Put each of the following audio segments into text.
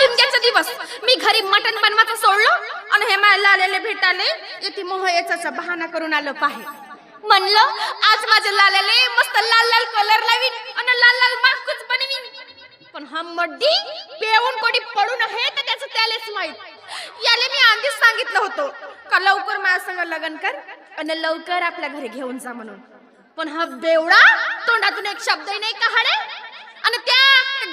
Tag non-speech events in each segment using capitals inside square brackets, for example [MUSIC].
शिमग्याचा दिवस. मी घरी मटण बनवायचं सोडलो आणि हे मला लालेले भेटाले. येते मोह याचा बहाणा करून आलो पाहे. म्हणलं आज माझे लालेले मस्त लाल लाल कलर लावीन आणि लाल लाल माकूच बनवीन. पण हा मड्डी पेऊन कोणी पडून आहे तर त्याचं त्यालाच माहीत. याले मी आधीच सांगितलं होतं का लवकर माझ्या संग लग्न कर आणि लवकर आपल्या घरी घेऊन जा म्हणून. पण हा बेवडा तोंडातून एक शब्दही नाही काढे आणि त्या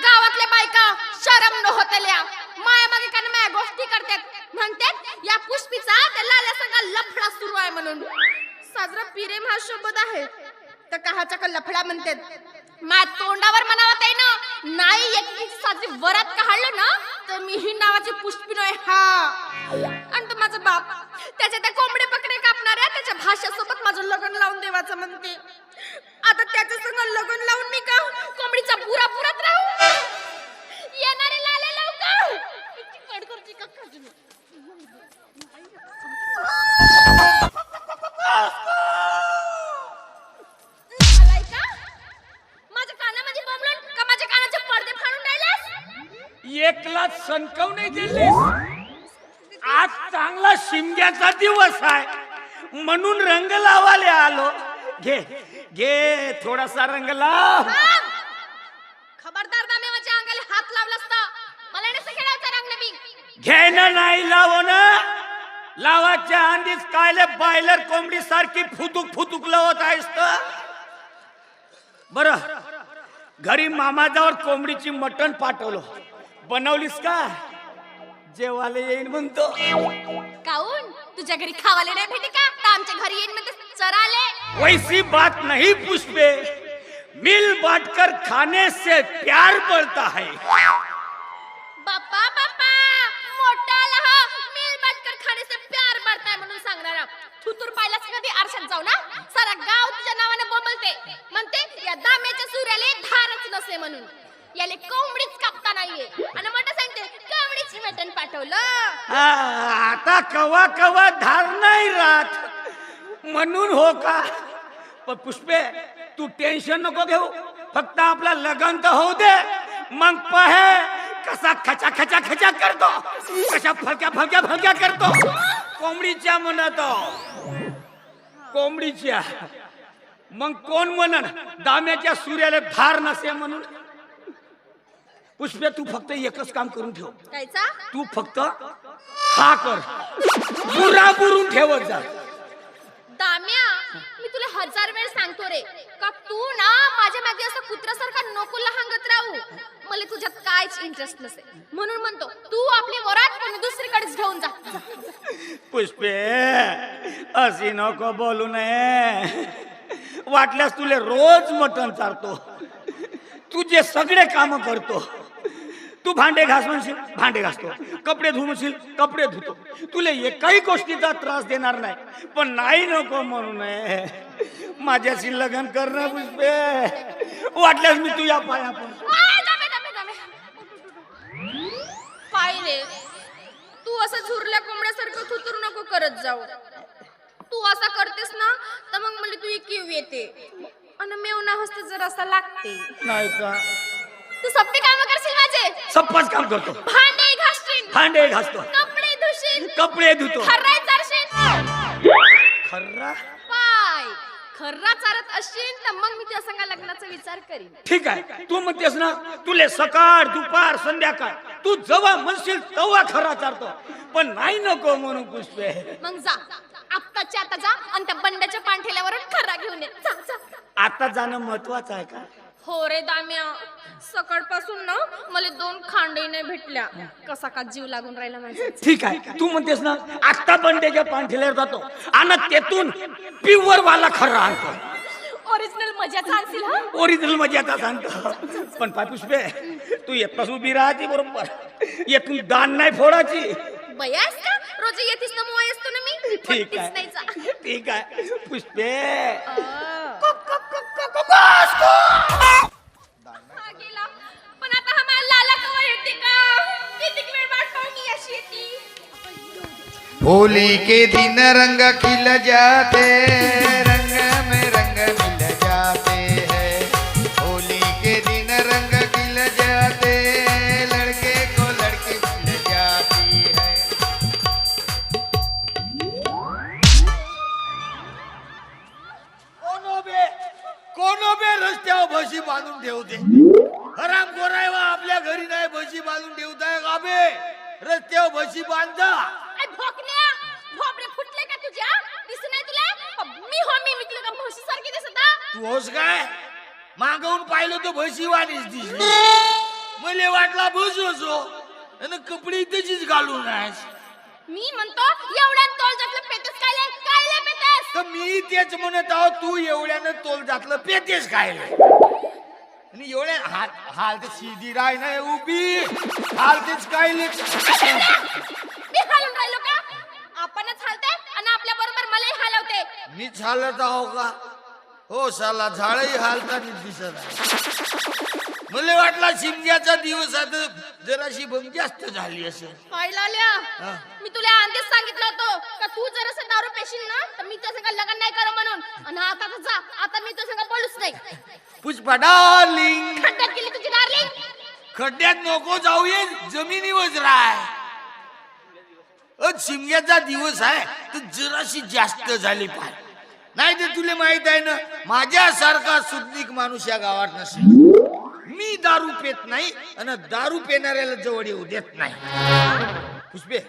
गावातल्या बायका शरम न होतल्या. माया मागे कारण माया गोष्टी करतात. म्हणतात या पुष्पीचा त्या लाल्या संग लफडा सुरू आहे म्हणून. साजरा प्रेम हा शब्द आहे. तर कहाच्या का लफडा म्हणतात? मा तोंडावर म्हणावत आहे ना नाही एक साजरी वरात काढलं ना तर मी ही नावाची पुष्पी नोय हा. आणि तो माझा बाप त्याच्या त्या कोंबडे पकडे कापणाऱ्या त्याच्या भाषेसोबत माझं लग्न लावून देवाचं म्हणते. आता त्याच्या संग लग्न लावून मी का कोंबडीचा पुरा पुरात राहू? येणारे लाले लवकर. कडकडची का आलाय का? माझ्या कानामध्ये बोंबलून का माझ्या कानाचे पडदे फाडून राहिलास? एकला संकव नाही दिली आज चांगला शिमग्याचा दिवस आहे. म्हणून रंग लावाले आलो. घे. घे थोडासा रंग लाव. थांब! खबरदार दामे माझ्या अंगाला हात लावलास तर. मला खेळायचा रंग नवी घेणं नाही लावो ना लावाच्या आधीच कायले बायलर कोंबडी सारखी फुतुक फुतुक लावत आहेस तर. बर. घरी मामाजावर कोंबडीची मटण पाठवलं. बनवलीस का? जेवायला येईन म्हणतो. काऊन? तुझ्या घरी खावाले नाही भेटे का? तर आमच्या घरी येईन म्हणते चराले। वैसी बात नहीं पुष्पे। मिल बांटकर खाने से प्यार बढ़ता है। बाप्पा बाप्पा मोठा लहा मिल बाटकर खाणे से प्यार बढ़ता है म्हणून सांगणारा थुतूर पाहिलास कधी आरशात जाऊ ना? सारा गाव तुझ्या नावाने बोंबलते। म्हणते या दाम्याच्या सूर्याले धारच नसे म्हणून. याले कोंबडीच कापता नाहीये. आणि मोठं सांगते कोंबडीची मटण पाठवलं. आता कवा कवा धार नाही राहत. म्हणून हो का? पण पुष्पे तू टेन्शन नको घेऊ. फक्त आपला लगन तर होऊ दे. मग पहे कसा खचा खचा खचा करतो. कशा फलक्या फलक्या फलक्या करतो. कोंबडीच्या म्हणत कोंबडीच्या. मग कोण म्हणन? दाम्याच्या सूर्याला धार नसे म्हणून. पुष्पे तू फक्त एकच काम करून ठेव. तू फक्त हा कर. बुरा बुरून ठेवत जा. दाम्या मी तुला हजार वेळ सांगतो रे. का तू ना माझ्या मागे असं कुत्र्यासारखा नको लहांगत राहू. मला तुझ्यात कायच इंटरेस्ट नसे. म्हणून म्हणतो तू आपली वरात पण दुसरीकडेच घेऊन जा. पुष्पे अशी नको बोलू नये. वाटल्यास तुले रोज मटण चारतो. तुझे सगळे काम करतो. तू भांडे घास म्हणशील भांडे घासतो. कपडे धु म्हणशील कपडे धुतो. तुला एकाही गोष्टीचा त्रास देणार नाही. पण नाही नको म्हणू नये. माझ्याशी लग्न कर ना पुष्पे. वाटल्यास मी तुझ्या पाया. पाहिले. तू असं झुरल्या कोंबड्यासारखं थुतूर नको करत जाऊ. तू असा करतेस ना तर मग मला तू किव येते. आणि मेवना हस्त जर असा लागते. नाही का? तू करशील माझे सप्पाच काम करतो. भांडे घासशील. भांडे घासतो. कपडे धुशील. कपडे धुतो. खर्राय चारशील. खर्रा? पाय. खर्रा चारत असशील तर मग मी त्या संगा लग्नाचा विचार करीन. ठीक आहे. तू म्हणतेस ना तुले सकाळ दुपार संध्याकाळ. तू जेव्हा म्हणशील तेव्हा खरा चालतो पण नाही नको म्हणून पुष्पे. मग जा. आत्ताच्या आता जा आणि त्या बंडाच्या पांठेल्यावरून खर्रा घेऊन ये. जा जा. आता जाणं महत्वाचं आहे का? हो रे दाम्या. सकाळपासून ना मला दोन खांडही नाही भेटल्या. कसा का जीव लागून राहिला माझा ठीक आहे. तू म्हणतेस ना आता बंडेच्या पांठील्यावर जातो आणि तेथून प्युअर वाला खरा आणतो. ओरिजिनल मजाचा आणशील हा? ओरिजिनल मजाचा सांगतो पण पाय पुष्पे तू येतपास उभी राहते बरोबर. येथून दान नाही फोडायची. बयास का? रोज येतीस ना मुवा असतो ना मी? ठीक पट्टीच नाही जा. आहे ठीक आहे. पुष्पे. आ. हा गेला. पण आता हा मला लाला कवा येते का? किती वेळ वाट पाहून मी अशी येते? होली के दिन रंग खिल जाते. बांधून ठेवते. हराम गोराय वा आपल्या घरी नाही बशी बांधून ठेवताय गाबे रस्त्यावर बशी बांधा. फुटले का मी हो, का तू होस काय? मागवून पाहिलं तो भशी वाणीच दिसली. मला वाटला भस असो हो. आणि कपडे तशीच घालून राहायच. मी म्हणतो एवढ्या तोल जातलं काय काय मी तेच म्हणत आहोत तू एवढ्यानं तोल जातलं पेतेस काय आणि एवढ्या हाल हाल तर शिदी राय नाही उभी. हाल तेच काय मी हालून राहिलो का? आपणच हालते आणि आपल्या बरोबर मलाही हलवते मी चालत आहो का? हो साला झाडही हालताना दिसत आहे. मला वाटला शिमग्याचा दिवस आता जराशी बम जास्त झाली असेल. काय लाल्या हा. मी तुला आधीच सांगितलं होतं का तू जर असं दारू पेशील ना तर मी तुझ्या संग लग्न नाही कर म्हणून. आणि आता जा आता मी तुझ्या संग बोलूच नाही. पुष्पा डार्लिंग. खड्ड्यात गेली तुझी डार्लिंग. खड्ड्यात नको जाऊये जमिनीवर राय अ शिमग्याचा दिवस आहे तर जराशी जास्त झाली पाय. नाही तर तुला माहीत आहे ना माझ्यासारखा सुज्ञिक माणूस या गावात नसेल. मी दारू पेत नाही आणि दारू पेणाऱ्याला जवळ येऊ देत नाही. पुष्पे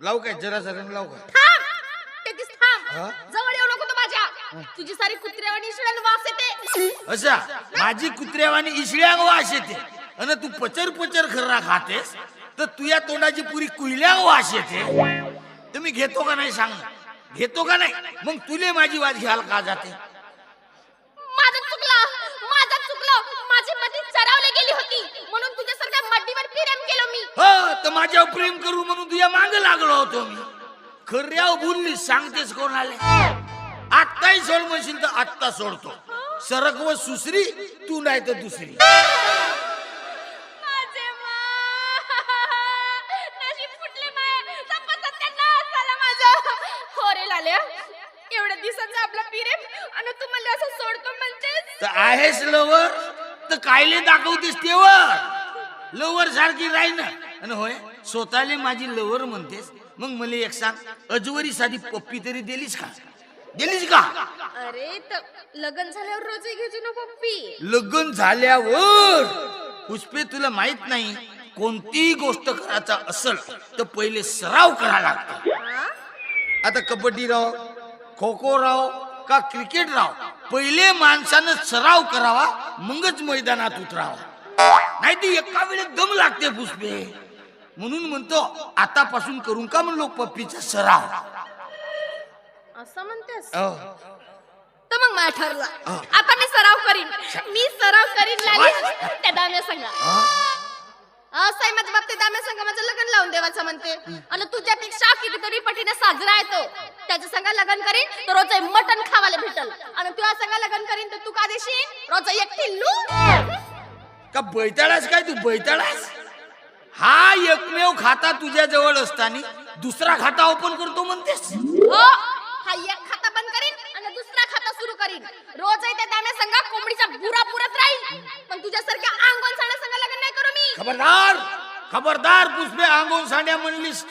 लावू काय? जरा जरा लावू का थांब! तेथीच थांब! हा? जवळ येऊ नको तू माझ्या. तुझी सारी कुत्र्यावानी शिळण वास येते. असा माझी कुत्र्यावानी इसळ्याग वास येते. आणि तू पचर पचर खर्रा खातेस तर तुझ्या तोंडाची पुरी कुयल्याग वास येते. तर मी घेतो का नाही सांग. घेतो का नाही? मग तुले माझी वाज घ्यायला का जाते? माझं चुकलं माझं चुकलं. माझी मती चरावली गेली होती. म्हणून तुझ्यासारख्या मड्डीवर प्रेम केलं मी. हो तर माझ्यावर प्रेम करू म्हणून तुझ्या मागे लागलो होतो मी. खऱ्याव बोलली सांगतेस कोणाले? आत्ताही सोड म्हणशील तर आत्ता सोडतो. सरक व सुसरी तू नाही तर दुसरी माझे नशीब फुटले माय सपसत्या नाश झाला माझं हो रे लाल्या एवढ्या दिवसाचं आपलं प्रेम आणि तू मला असं सोडतो म्हणतेस तर आहेस लवर तर कायले दाखवतेस तेवर लवर सारखी राही ना आणि होय स्वतःले माझी लवर म्हणतेस. मग मला एक सांग अजवरी साधी पप्पी तरी दिलीस का? दिलीस का? अरे तर लग्न झाल्यावर रोज घ्यायची ना पप्पी. लग्न झाल्यावर? पुष्पे तुला माहीत नाही कोणतीही गोष्ट करायचा असल तर पहिले सराव करा लागतो? आता कबड्डी राहो खो खो राहो का क्रिकेट राहो पहिले माणसानं सराव करावा मगच मैदानात उतरावा. नाही ते एका वेळेत दम लागते पुष्पे. म्हणून म्हणतो आतापासून करून का म्हणलो पप्पीचा सराव? असं म्हणतेस? अहो, तर मग मला ठरलं. हा. आता मी सराव करीन. मी सराव करीन लाली. त्या दाम्या संग माझ्या बाबतीत दाम्या संग माझं लग्न लावून देवाचं म्हणते. आणि तुझ्यापेक्षा कितीतरी पटीने साजरा आहे तो. त्याच्या संग लग्न करीन तर रोज मटन खावायला भेटल. आणि तुझ्या संग लग्न करीन तर तू का देशील? रोज एक किल्लू का बैताळास काय तू? बैताळास? हा एकमेव खाता तुझ्या जवळ असताना दुसरा खाता ओपन करतो म्हणतेस? हो हा एक खाता बंद करीन आणि दुसरा खाता सुरू करीन. रोज त्या दाम्या संग कोंबडीचा बुरा पुरत राहील. पण तुझ्यासारख्या अंगण साड्या संग लग्न नाही करू मी. खबरदार खबरदार पुष्पे आंगोन सांड्या म्हणलीस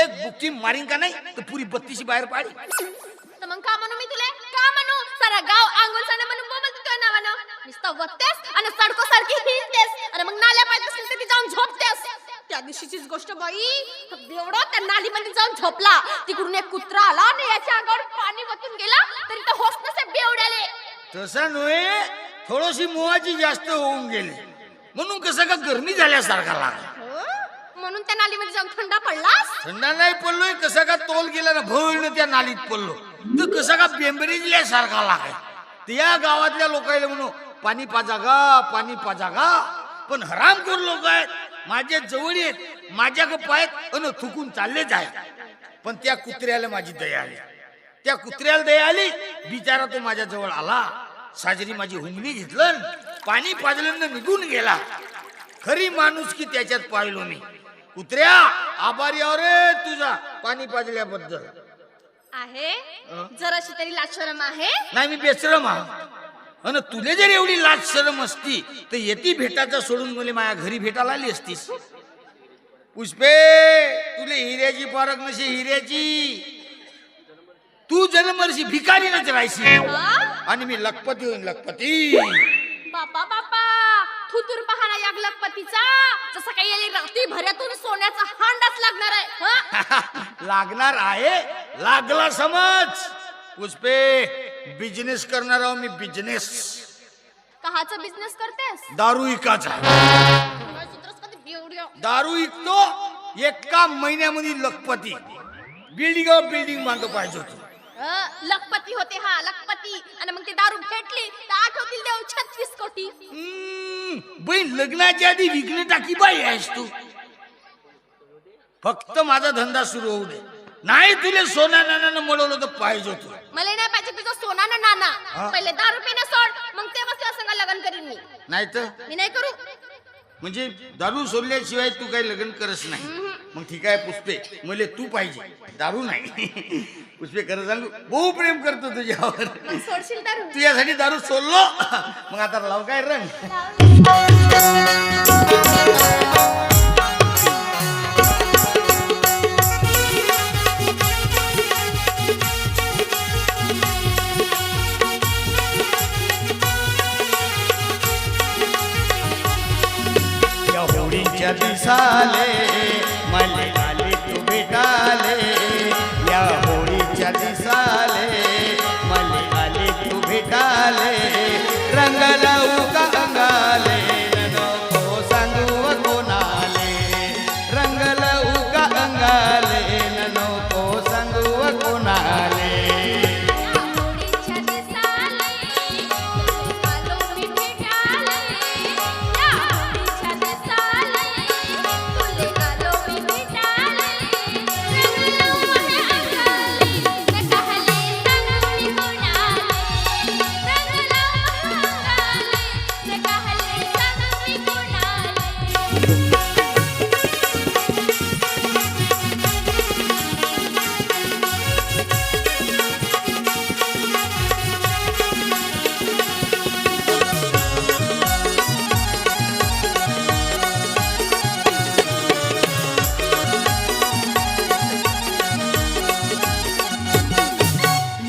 एक बुक्की मारीन का नाही तर पुरी बत्तीशी बाहेर पाडी. तर मग का म्हणू मी तुला? का म्हणू? सारा गाव अंगोल साडे म्हणून बोलत तुझ्या नावानं नुसतं वत्तेस आणि सडको सारखी हिंडतेस. आणि मग नाल्या पाहिजे असेल तर ती जाऊन झोपतेस. त्या दिवशीचीच गोष्ट बाई एवढं त्या नालीमध्ये जाऊन झोपला. तिकडून एक कुत्रा आला आणि याच्या अंगावर पाणी वतून गेला. होस नसे बेवड्याले. तसं नव्हे थोडीशी मोहाची जास्त होऊन गेली. म्हणून कसं का गरमी झाल्यासारखा लागला? हो? म्हणून त्या नालीमध्ये जाऊन थंडा पडलास? थंडा नाही पडलोय कसा का तोल गेला ना भवळनं त्या नालीत पडलो. तर कसा का बेंबरीजल्यासारखा लागाय त्या गावातल्या लोकांना म्हणू पाणी पाजा गा पाणी पाजा गा पण हरामखोर लोक आहेत माझ्या जवळ येत माझ्या गप आहेत अन थुकून चाललेच आहेत. पण त्या कुत्र्याला माझी दया आली. त्या कुत्र्याला दया आली. बिचारा तो माझ्या जवळ आला. साजरी माझी हुंगणी घेतलं पाणी पाजलं न निघून गेला. खरी माणूस की त्याच्यात पाहिलो मी. कुत्र्या आभारी आहो रे तुझा पाणी पाजल्याबद्दल. आहे? जराशी तरी लाशरम आहे? नाही मी बेसरम हा अन तुले जर एवढी लाज शरम असती तर येती भेटाचा सोडून मला माझ्या घरी भेटायला आली असतीस. पुष्पे तुले हिऱ्याची पारख नशी हिऱ्याची. तू जन्मर्षी भिकारीनच राहायची हा? आणि मी लखपती होईन लखपती. बापा बापा थुतूर पहाना या लखपतीचा. जसं काही रात्री भरत सोन्याचा हांडाच लागणार आहे हं? [LAUGHS] लागणार आहे? लागला समज. पुष्पे बिझनेस करणार आहो मी बिझनेस कहाचा बिझनेस करतेस? दारू इकाचा. बेवड्या. दारू इकतो एका महिन्यामध्ये लखपती. बिल्डिंग बिल्डिंग बांधतो पाहिजे होतो. लखपती होते हा लखपती. आणि मग ती दारू भेटली तर आठवतील देऊ छत्तीस कोटी. बाई लग्नाच्या आधी विकणे टाकी बाई आहेस तू. फक्त माझा धंदा सुरू होऊ दे. नाही तुले सोन्या नानानं मिळवलं तर पाहिजे होतं. मला नाही पाहिजे तुझा सोना ना नाना? पहिले दारू पिणं सोड मग तेव्हाच तुझ्या संग लग्न करीन मी. नाही तर मी नाही करू. म्हणजे दारू सोडल्याशिवाय तू काही लग्न करस नाही. मग ठीक आहे पुष्पे. मले तू पाहिजे. दारू नाही. [LAUGHS] पुष्पे खरं सांगू बहु प्रेम करतो तुझ्यावर. मग सोडशील दारू? तुझ्यासाठी दारू सोडलो. मग आता लाव काय रंग? সালে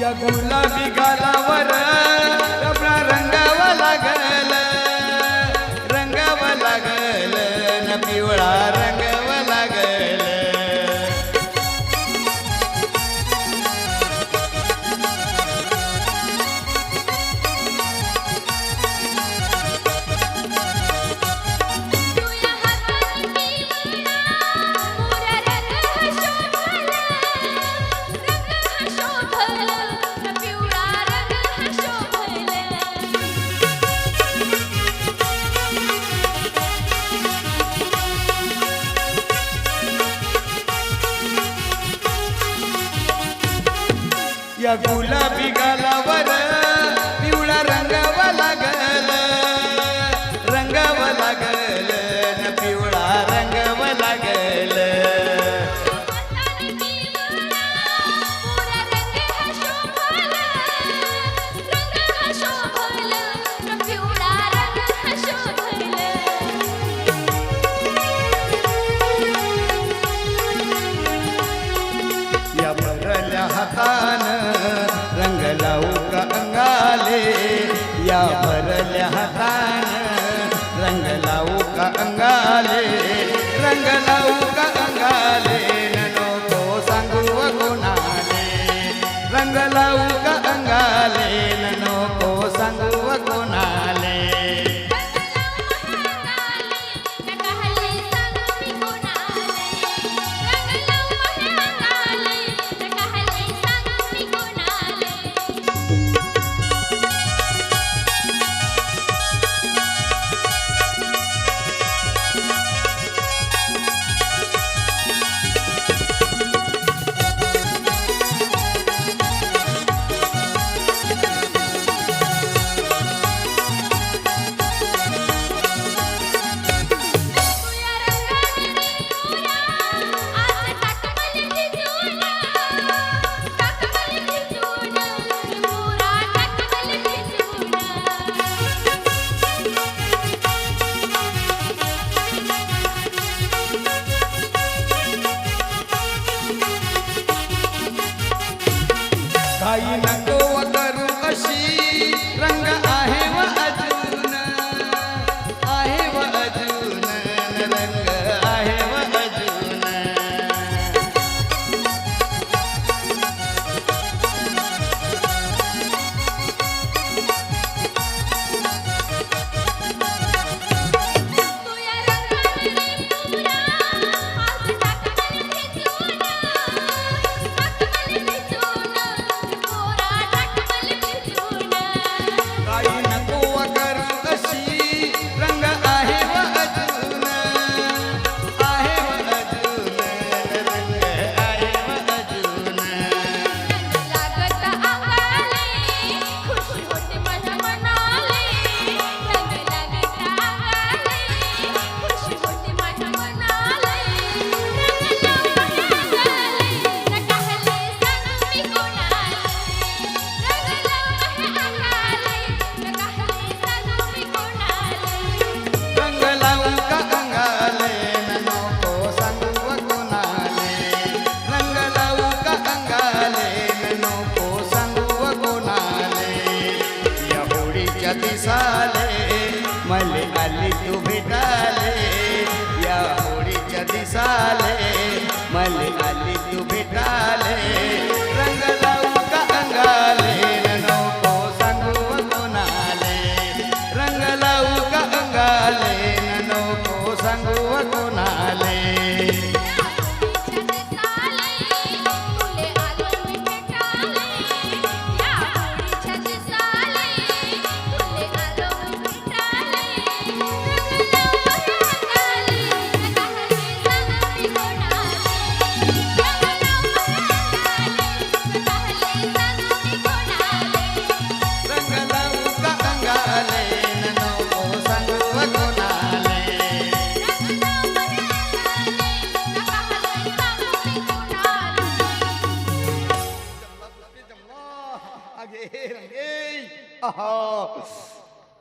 या गुलाबी गालावर या गुलाबी गालावर पिवळा रंगावा लागला.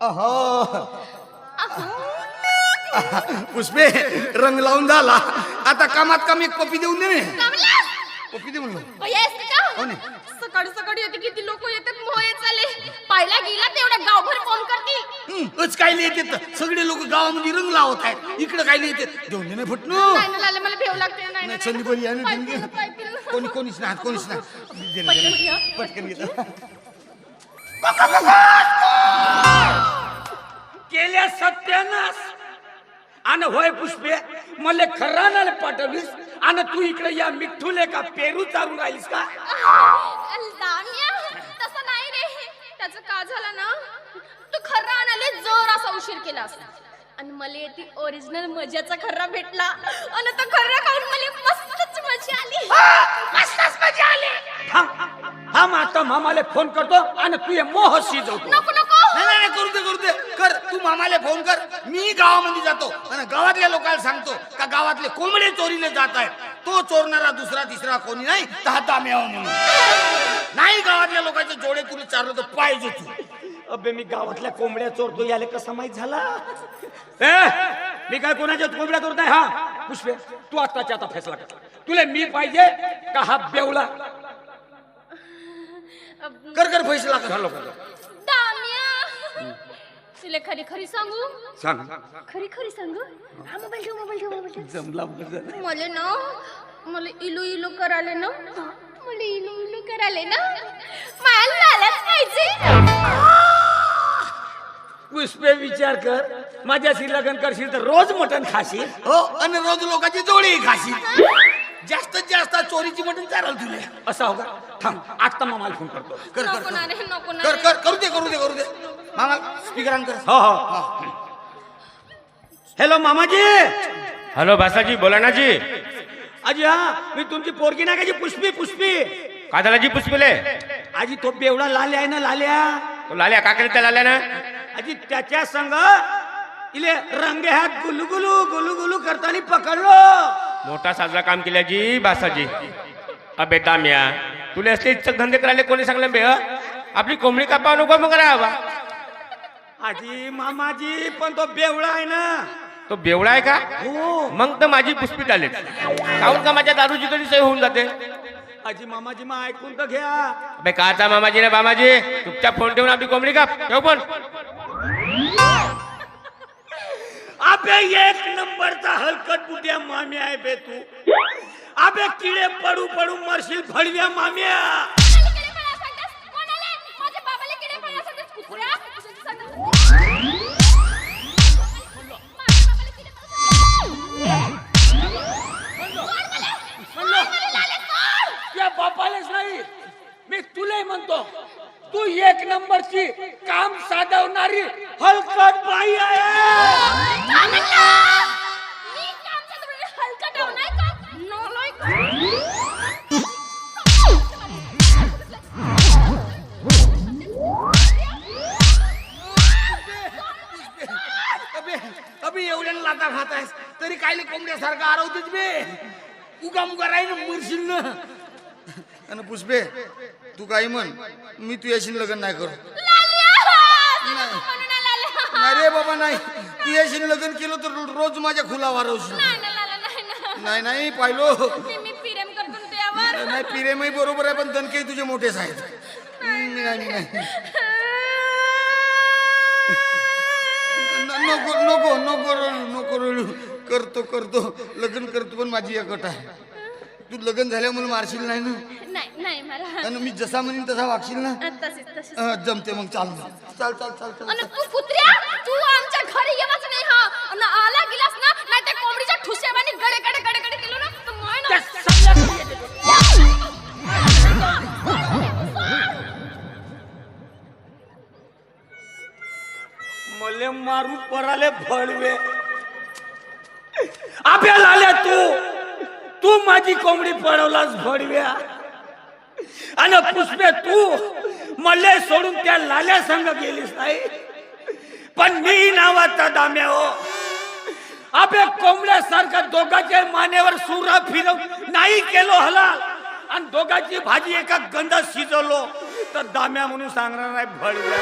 अहो. पुष्पे रंग लावून झाला. आता कामात कमी पपी देऊन दे. पपी दे. म्हणलं हो. सकाळी सकाळी येते किती लोक येतात मोहे चाले पाहिला गेला तेवढ्या गावभर फोन करतील उच काय नाही येते सगळे लोक गावामध्ये रंग लावत आहेत. इकडे काय नाही येते. देऊन दे फुटणू. नाही ना लाला मला भेव लागते. नाही संदीपरी देऊन. पाहिजे. कोणी कोणीच नाही कोणीच नाही. पटकन घेतो. केल्या सत्यानाश. आणि होय पुष्पे मला खरानाला पाठवलीस आणि तू इकडे या मिठ्ठूले का पेरू चालून राहिलीस का? तसं नाही रे. त्याचं का झालं ना? तू खर्रा आणाले जोर असा उशीर केला आणि मला ती ओरिजिनल मजाचा खर्रा भेटला. आणि तो खर्रा खाऊन मला मस्तच मजा आली. मस्तच मजा आली. थांब थांब आता मामाला फोन करतो आणि तू हे मोह शिजवतो नाही नाही करू दे करू दे. कर तू मामाला फोन कर. मी गावामध्ये जातो. आणि गावातल्या लोकांना सांगतो का गावातले कोंबडे चोरीले जात आहेत. तो चोरणारा दुसरा तिसरा कोणी नाही तर हा दाम्यावा म्हणून. नाही गावातल्या लोकांचे जोडे तुला चारलं तर पाहिजे तू. अबे मी गावातल्या कोंबड्या चोरतो याले कसा माहीत झाला? ए मी काय कोणाच्या कोंबड्या चोरत नाही हा पुष्पे तू आत्ताच्या आता फैसला कर तुला मी पाहिजे का हा बेवला? कर कर फैसला कर? दामिया तुला खरी खरी सांगू? सांग. खरी खरी सांगू? हा मोबाईल ठेव मोबाईल ठेव मोबाईल ठेव. जमला बरं. मला ना मला इलू इलू कराले ना मला इलू इलू कराले ना मला लालच पाहिजे. पुष्पे विचार कर. माझ्याशी लग्न करशील तर रोज मटण खाशील. हो आणि रोज लोकांची जोडी खाशी जास्तीत जास्त चोरीची मटण चालेल तुला. असा होगा थांब आता मामाला फोन करतो. कर कर नको ना रे नको ना कर रे. कर करू दे करू दे करू दे. मामा स्पीकर ऑन कर. हो हो. हॅलो मामाजी. हॅलो बासाजी बोला ना जी. आजी हा मी तुमची पोरगी नाही का जी? पुष्पी पुष्पी. काय झालं जी पुष्पिले? आजी तो बेवडा लाल्या आहे ना लाल्या. तो लाल्या का केलं त्या लाल्या ना? आजी त्याच्या संग इले रंगे हात गुलू गुलू गुलू गुलू करताना पकडलो. मोठा साजरा काम केल्या जी बासाजी. अबे दाम्या तुला असले इच्छक धंदे करायला कोणी सांगलं बे हं? आपली कोंबडी कापा नको मग राहावा आजी मामाजी पण तो बेवडा आहे ना. तो बेवडा आहे का? हो. मग तर माझी पुष्पीट आले काहून का माझ्या दारूची तरी सोय होऊन जाते? आजी मामाजी मग ऐकून तर घ्या. अबे काचा मामाजी ना बामाजी? चुपचाप फोन ठेवून आपली कोंबडी काप. ठेव पण अबे एक नंबरचा हलकट बुट्या माम्या आहे बे तू. अबे किडे पडू पडू मरशील फडव्या माम्या. सांगतास? बापालाच नाही. मी तुला म्हणतो तू एक नंबरची काम साधवणारी हलकट बाई आहे. एवढ्या लाता खात आहेस तरी काय कोंबड्यासारखं आरवतेच बे? उगा मुगा राहील ना मरशील ना आणि पुष्पे तू काही म्हण मी तुझ्याशी लग्न नाही करू. म्हणून नाही. लाल्या. नाही रे बाबा नाही. तुझ्याशी लग्न केलं तर रोज माझ्या खुला वारवशील. नाही नाही पाहिलो. नाही पिरेमही बरोबर आहे पण दणके तुझे मोठेच आहेत मी नाही. मी नाही. न- [LAUGHS] नको नको नको रडू नको रडू करतो करतो. लग्न करतो पण माझी एक अट आहे. तू लग्न झाल्यामुळे मारशील नाही ना? नाही नाही मला आणि मी जसा म्हणीन तसा वागशील ना? तसेच तसेच. अं, जमते मग चाल चाल. चाल चाल चाल आणि तू कुत्र्या तू आमच्या घरी येवाच नाही हा. आणि आला गेलास ना नाही त्या कोंबडीच्या ठुसेवानी गडे गडे गडे गडे केलो ना तर मोय ना मले मारू पराले फळवे. आब्या लाल्या तू. तू माझी कोंबडी पळवलास फडव्या आणि पुष्पे तू मले सोडून त्या लाल्या संग गेलीस नाही. पण मी नावाचा दाम्या हो. आपल्या कोंबड्यासारखा दोघांच्या मानेवर सुरा फिरव नाही केलो हलाल. आणि दोघांची भाजी एका गंधात शिजवलो. तर दाम्या म्हणून सांगणार नाही भडव्या.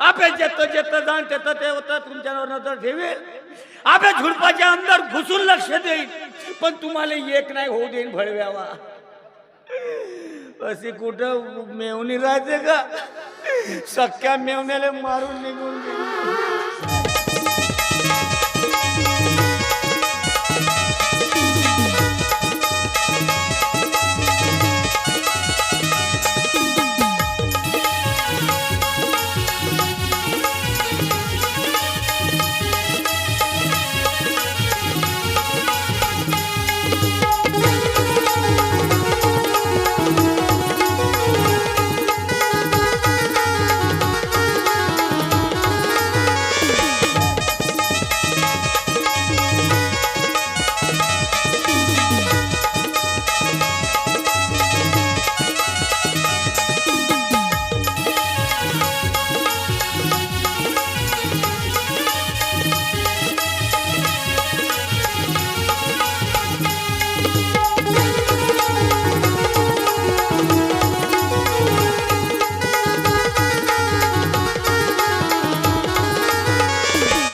आपे जेत जेत जाण तेत ते होतं तुमच्यावर नजर ठेवेल. आपल्या झुडपाच्या अंदर घुसून लक्ष देईल. पण तुम्हाला एक नाही होऊ देईन भळव्यावा असे कुठं मेवणी राहते का? सख्या मेवण्याला मारून निघून गेली.